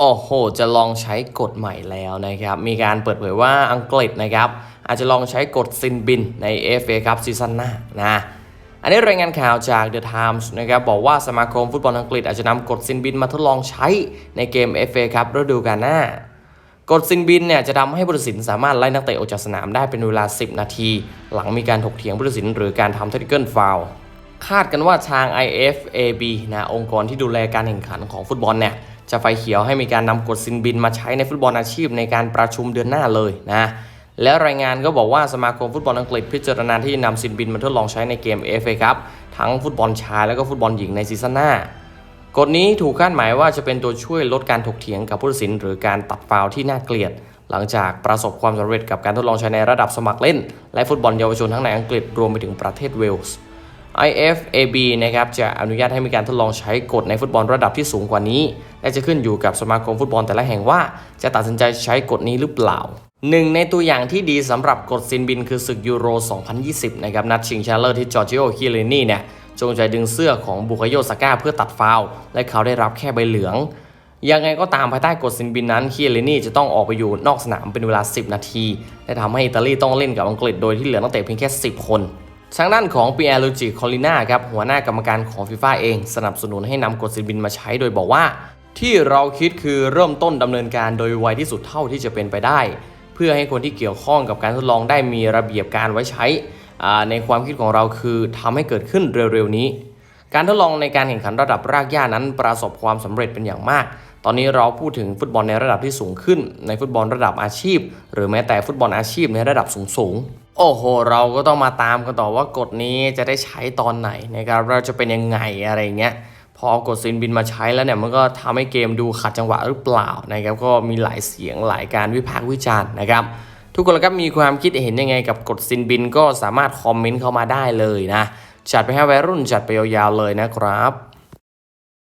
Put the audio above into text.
โอ้โห จะลองใช้กฎใหม่แล้วนะครับ มีการเปิดเผยว่าอังกฤษนะครับ อาจจะลองใช้กฎซินบินใน FA ครับซีซั่นหน้านะ อันนี้รายงานข่าวจาก The Times นะครับบอกว่าสมาคมฟุตบอลอังกฤษอาจจะนำกฎซินบินมาทดลองใช้ในเกม FA ครับฤดูกาลหน้ากฎซินบินเนี่ยจะทำให้ผู้ตัดสินสามารถไล่นักเตะออกจากสนามได้เป็นเวลา 10 นาที หลังมีการถกเถียงผู้ตัดสินหรือการทำเทคนิคเกิลฟาว คาดกันว่าทาง IFAB นะองค์กรที่ดูแลการแข่งขันของฟุตบอลเนี่ยจะไฟเขียวให้มีการนำกฎซินบินมาใช้ในฟุตบอลอาชีพในการประชุมเดือนหน้าเลยนะและรายงานก็บอกว่าสมาคมฟุตบอลอังกฤษพิจารณาที่จะนำซินบินมาทดลองใช้ในเกม FA ครับทั้งฟุตบอลชายและก็ฟุตบอลหญิงในซีซั่นหน้ากฎนี้ถูกคาดหมายว่าจะเป็นตัวช่วยลดการถกเถียงกับผู้ตัดสิน หรือการตัดฟาวที่น่าเกลียด หลังจากประสบความสำเร็จกับการทดลองใช้ในระดับสมัครเล่น และฟุตบอลเยาวชนทั้งในอังกฤษรวมไปถึงประเทศเวลส์ IFAB นะครับจะอนุญาตให้มีการทดลองใช้กฎในฟุตบอลระดับที่สูงกว่านี้ และจะขึ้นอยู่กับสมาคมฟุตบอลแต่ละแห่งว่าจะตัดสินใจใช้กฎนี้หรือเปล่าหนึ่งในตัวอย่างที่ดีสำหรับกฎซินบินคือศึกยูโร 2020 นะครับนัดชิงชนะเลิศที่จอร์จิโอคิเลนี่เนี่ยจงใจดึงเสื้อของบุคโยสก้าเพื่อตัดฟาวและเขาได้รับแค่ใบเหลือง ยังไงก็ตามภายใต้กฎซินบินนั้นคิเลนี่จะต้องออกไปอยู่นอกสนามเป็นเวลา 10 นาที และทำให้อิตาลีต้องเล่นกับอังกฤษโดยที่เหลือนักเตะเพียงแค่ 10 คน ทางด้านของปีแอร์ลูจิคอลิน่าครับหัวหน้ากรรมการของฟีฟ่าเอง สนับสนุนให้นำกฎซินบินมาใช้โดยบอกว่า ที่เราคิดคือเริ่มต้นดำเนินการโดยไวที่สุดเท่าที่จะเป็นไปได้ เพื่อให้คนที่เกี่ยวข้องกับการทดลองได้มีระเบียบการไว้ใช้ ในความคิดของเราคือทำให้เกิดขึ้นเร็วๆนี้ การทดลองในการแข่งขันระดับรากหญ้านั้นประสบความสำเร็จเป็นอย่างมาก ตอนนี้เราพูดถึงฟุตบอลในระดับที่สูงขึ้น ในฟุตบอลระดับอาชีพ หรือแม้แต่ฟุตบอลอาชีพในระดับสูงๆ โอ้โห เราก็ต้องมาตามกันต่อว่ากฎนี้จะได้ใช้ตอนไหนนะครับเราจะเป็นยังไงอะไรเงี้ยพอกดซินบินมาใช้แล้วเนี่ยมันก็ทำให้เกมดูขัดจังหวะหรือเปล่านะครับก็มีหลายเสียงหลายการวิพากษ์วิจารณ์นะครับ ทุกคนครับมีความคิดเห็นยังไงกับกฎซินบินก็สามารถคอมเมนต์เข้ามาได้เลยนะ จัดไปให้วัยรุ่นจัดไปยาวๆเลยนะครับ